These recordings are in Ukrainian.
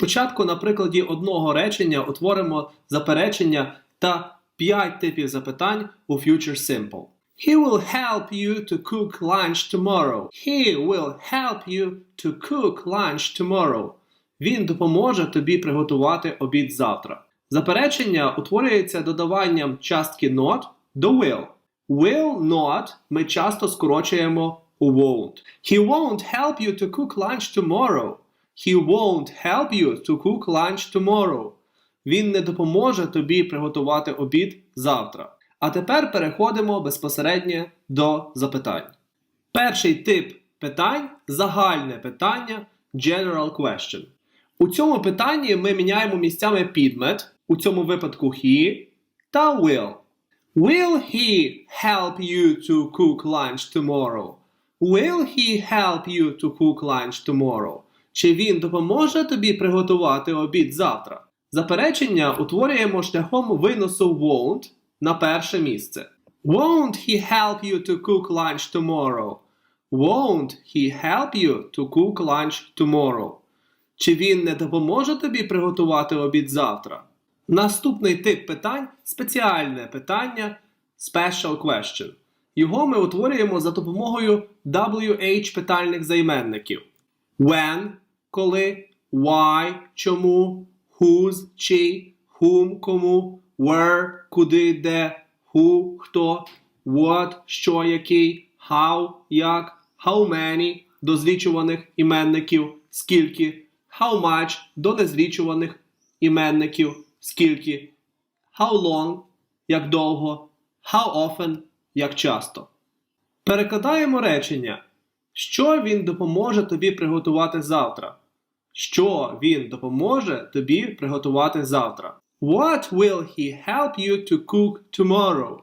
Спочатку на прикладі одного речення утворимо заперечення та 5 типів запитань у Future Simple. He will help you to cook lunch tomorrow. He will help you to cook lunch tomorrow. Він допоможе тобі приготувати обід завтра. Заперечення утворюється додаванням частки not до will. Will not ми часто скорочуємо у won't. He won't help you to cook lunch tomorrow. He won't help you to cook lunch tomorrow. Він не допоможе тобі приготувати обід завтра. А тепер переходимо безпосередньо до запитань. Перший тип питань загальне питання general question. У цьому питанні ми міняємо місцями підмет, у цьому випадку he та will. Will he help you to cook lunch tomorrow? Will he help you to cook lunch tomorrow? Чи він допоможе тобі приготувати обід завтра? Заперечення утворюємо шляхом виносу won't на перше місце. Won't he help you to cook lunch tomorrow? Won't he help you to cook lunch tomorrow? Чи він не допоможе тобі приготувати обід завтра? Наступний тип питань спеціальне питання Special Question. Його ми утворюємо за допомогою WH питальних займенників. When коли, why чому, whose чий, whom кому, where куди, де, who хто, what що який, how як, how many до злічуваних іменників скільки, how much до незлічуваних іменників скільки, how long як довго, how often як часто. Перекладаємо речення. Що він допоможе тобі приготувати завтра? Що він допоможе тобі приготувати завтра? What will he help you to cook tomorrow?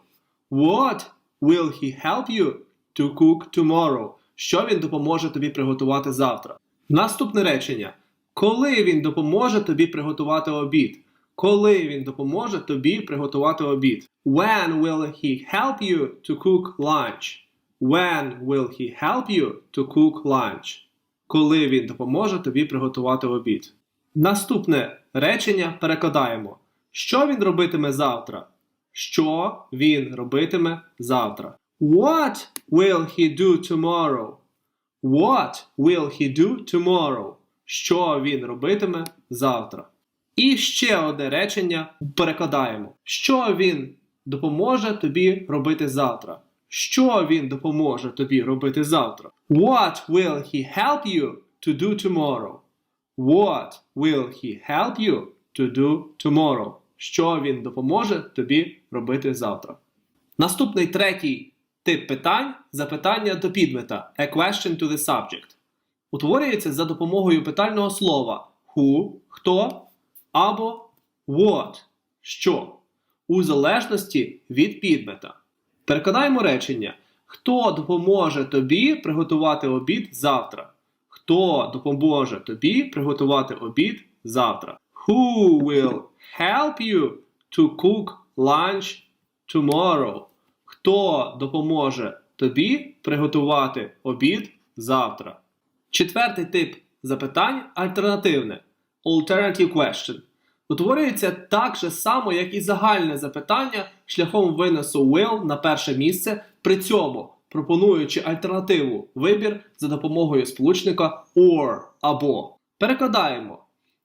What will he help you to cook tomorrow? Що він допоможе тобі приготувати завтра? Наступне речення. Коли він допоможе тобі приготувати обід? Коли він допоможе тобі приготувати обід? When will he help you to cook lunch? When will he help you to cook lunch? Коли він допоможе тобі приготувати обід. Наступне речення перекладаємо. Що він робитиме завтра? Що він робитиме завтра? What will he do tomorrow? What will he do tomorrow? Що він робитиме завтра? І ще одне речення перекладаємо. Що він допоможе тобі робити завтра? Що він допоможе тобі робити завтра? What will he help you to do tomorrow? What will he help you to do tomorrow? Що він допоможе тобі робити завтра? Наступний третій тип питань запитання до підмета A question to the subject. Утворюється за допомогою питального слова who хто або what що у залежності від підмета. Перекладаємо речення. Хто допоможе тобі приготувати обід завтра? Хто допоможе тобі приготувати обід завтра? Who will help you to cook lunch tomorrow? Хто допоможе тобі приготувати обід завтра? Четвертий тип запитань альтернативне. Alternative question. Утворюється так же само, як і загальне запитання шляхом виносу will на перше місце, при цьому пропонуючи альтернативу вибір за допомогою сполучника or або. Перекладаємо.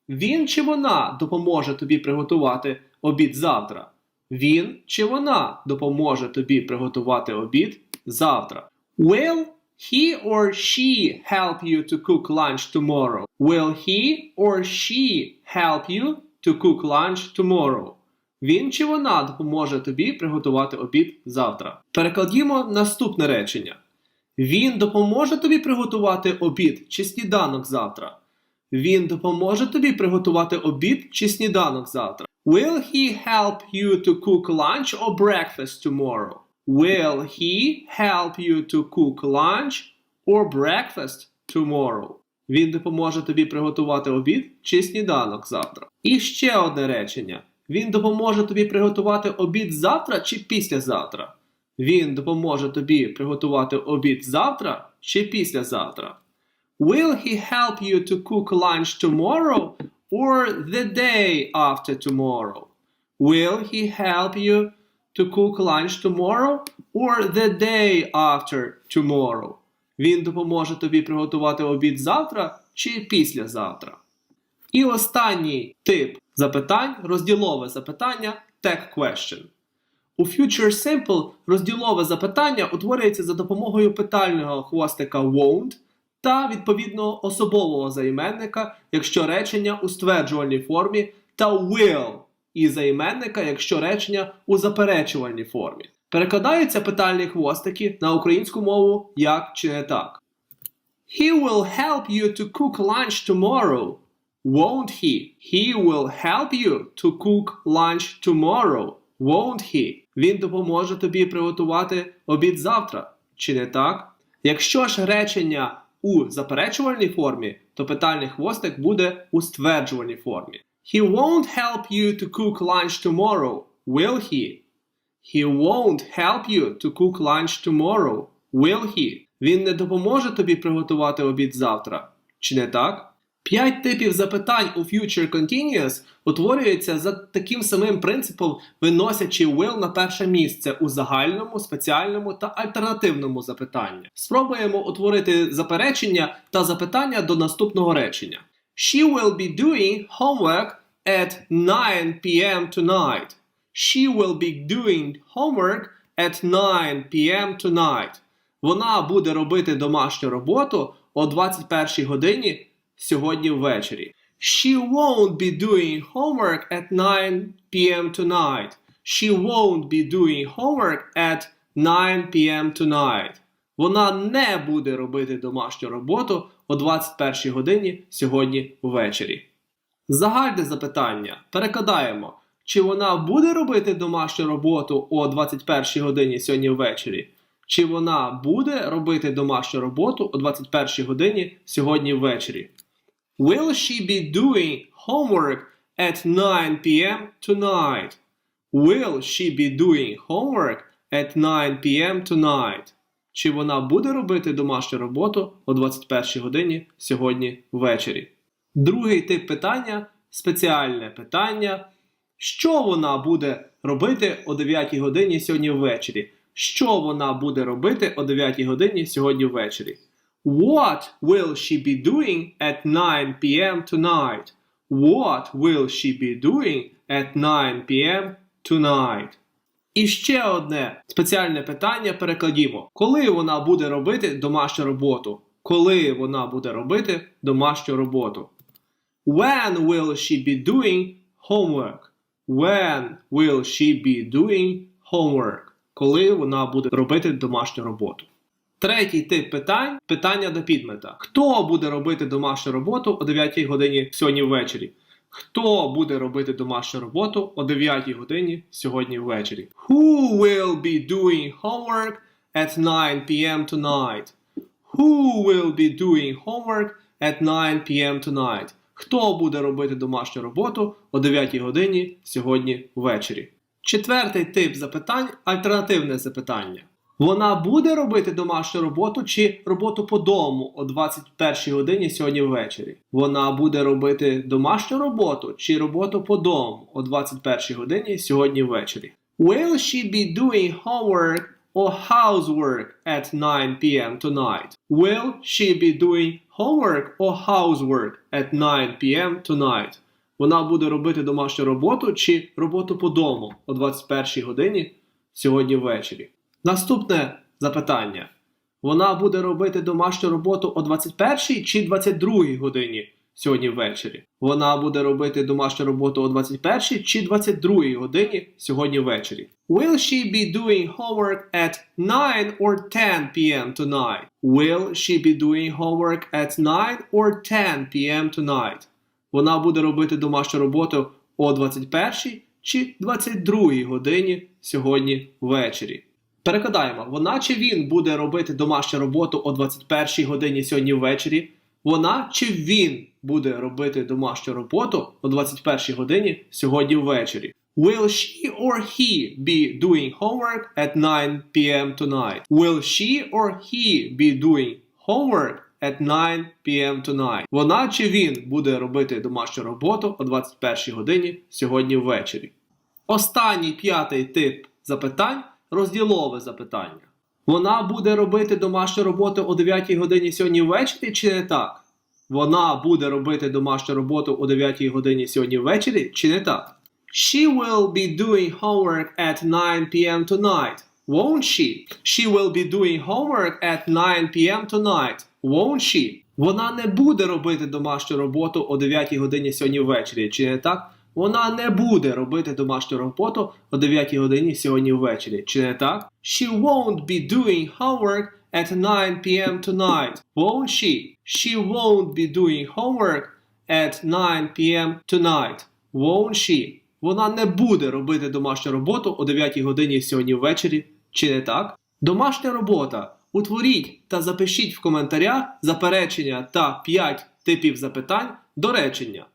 Він чи вона допоможе тобі приготувати обід завтра? Він чи вона допоможе тобі приготувати обід завтра? Will he or she help you to cook lunch tomorrow? Will he or she help you to cook lunch tomorrow? Він чи вона допоможе тобі приготувати обід завтра. Перекладімо наступне речення. Він допоможе тобі приготувати обід чи сніданок завтра. Він допоможе тобі приготувати обід чи сніданок завтра. Will he help you to cook lunch or breakfast tomorrow? Will he help you to cook lunch or breakfast tomorrow? Він допоможе тобі приготувати обід чи сніданок завтра. І ще одне речення. Він допоможе тобі приготувати обід завтра чи післязавтра. Він допоможе тобі приготувати обід завтра чи післязавтра. Will he help you to cook lunch tomorrow or the day after tomorrow? Will he help you to cook lunch tomorrow or the day after tomorrow? Він допоможе тобі приготувати обід завтра чи післязавтра. І останній тип запитань розділове запитання tag question. У Future Simple розділове запитання утворюється за допомогою питального хвостика won't та відповідного особового займенника, якщо речення у стверджувальній формі, та will і займенника, якщо речення у заперечувальній формі. Перекладаються питальні хвостики на українську мову як чи не так. He will help you to cook lunch tomorrow. Won't he? He will help you to cook lunch tomorrow. Won't he? Він допоможе тобі приготувати обід завтра. Чи не так? Якщо ж речення у заперечувальній формі, то питальний хвостик буде у стверджувальній формі. He won't help you to cook lunch tomorrow. Will he? He won't help you to cook lunch tomorrow. Will he? Він не допоможе тобі приготувати обід завтра. Чи не так? П'ять типів запитань у Future Continuous утворюються за таким самим принципом, виносячи will на перше місце у загальному, спеціальному та альтернативному запитанні. Спробуємо утворити заперечення та запитання до наступного речення. She will be doing homework at 9 p.m. tonight. She will be doing homework at 9 p.m. tonight. Вона буде робити домашню роботу о 21 годині сьогодні ввечері. She won't be doing homework at 9 p.m. tonight. She won't be doing homework at 9 p.m. tonight. Вона не буде робити домашню роботу о 21 годині сьогодні ввечері. Загальне запитання. Перекладаємо. Чи вона буде робити домашню роботу о 21 годині сьогодні ввечері? Чи вона буде робити домашню роботу о 21 годині сьогодні ввечері? Will she be doing homework at 9 p.m. tonight? Will she be doing homework at 9 p.m. tonight? Чи вона буде робити домашню роботу о 21 годині сьогодні ввечері? Другий тип питання спеціальне питання. Що вона буде робити о 9 годині сьогодні ввечері? Що вона буде робити о 9 годині сьогодні ввечері? What will she be doing at 9 p.m. tonight? What will she be doing at 9 p.m. tonight? І ще одне спеціальне питання перекладімо. Коли вона буде робити домашню роботу? Коли вона буде робити домашню роботу? When will she be doing homework? When will she be doing homework? Коли вона буде робити домашню роботу? Третій тип питань питання до підмета. Хто буде робити домашню роботу о 9 годині сьогодні ввечері? Хто буде робити домашню роботу о 9 годині сьогодні ввечері? Who will be doing homework at 9 p.m. tonight? Who will be doing homework at 9 p.m. tonight? Хто буде робити домашню роботу о 9 годині сьогодні ввечері? Четвертий тип запитань альтернативне запитання. Вона буде робити домашню роботу чи роботу по дому о 21 годині сьогодні ввечері. Вона буде робити домашню роботу чи роботу по дому о 21 годині сьогодні ввечері. Will she be doing homework or housework at 9 p.m. tonight? Will she be doing homework or housework at 9 p.m. tonight? Вона буде робити домашню роботу чи роботу по дому о 21 годині сьогодні ввечері. Наступне запитання. Вона буде робити домашню роботу о 21 чи 22 годині сьогодні ввечері? Вона буде робити домашню роботу о 21 чи 22 годині сьогодні ввечері? Will she be doing homework at 9 or 10 p.m. tonight? Will she be doing homework at 9 or 10 p.m. tonight? Вона буде робити домашню роботу о 21 чи 22 годині сьогодні ввечері. Перекладаємо, вона чи він буде робити домашню роботу о 21 годині сьогодні ввечері? Вона чи він буде робити домашню роботу о 21 годині сьогодні ввечері? Will she or he be doing homework at 9 p.m. tonight? Will she or he be doing homework at 9 p.m. tonight? Вона чи він буде робити домашню роботу о 21 годині сьогодні ввечері? Останній п'ятий тип запитань розділове запитання. Вона буде робити домашню роботу о 9 годині сьогодні ввечері чи не так? Вона буде робити домашню роботу о 9 годині сьогодні ввечері чи не так? She will be doing homework at 9 p.m. tonight. Won't she? She will be doing homework at 9 p.m. tonight. Won't she? Вона не буде робити домашню роботу о 9 годині сьогодні ввечері, чи не так? Вона не буде робити домашню роботу о 9 годині сьогодні ввечері, чи не так? She won't be doing homework at 9 p.m. tonight. Won't she? She won't be doing homework at 9 p.m. tonight. Won't she? Вона не буде робити домашню роботу о 9 годині сьогодні ввечері, чи не так? Домашня робота. Утворіть та запишіть в коментарях заперечення та 5 типів запитань до речення.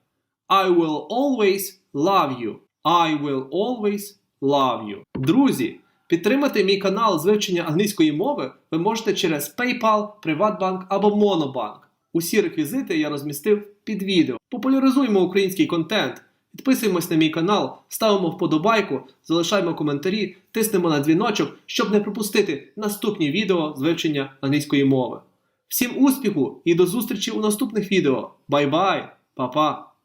I will always love you. I will always love you. Друзі, підтримати мій канал з вивчення англійської мови ви можете через PayPal, Приватбанк або Monobank. Усі реквізити я розмістив під відео. Популяризуємо український контент. Підписуємось на мій канал, ставимо вподобайку, залишаємо коментарі, тиснемо на дзвіночок, щоб не пропустити наступні відео з вивчення англійської мови. Всім успіху і до зустрічі у наступних відео. Бай-бай, па-па!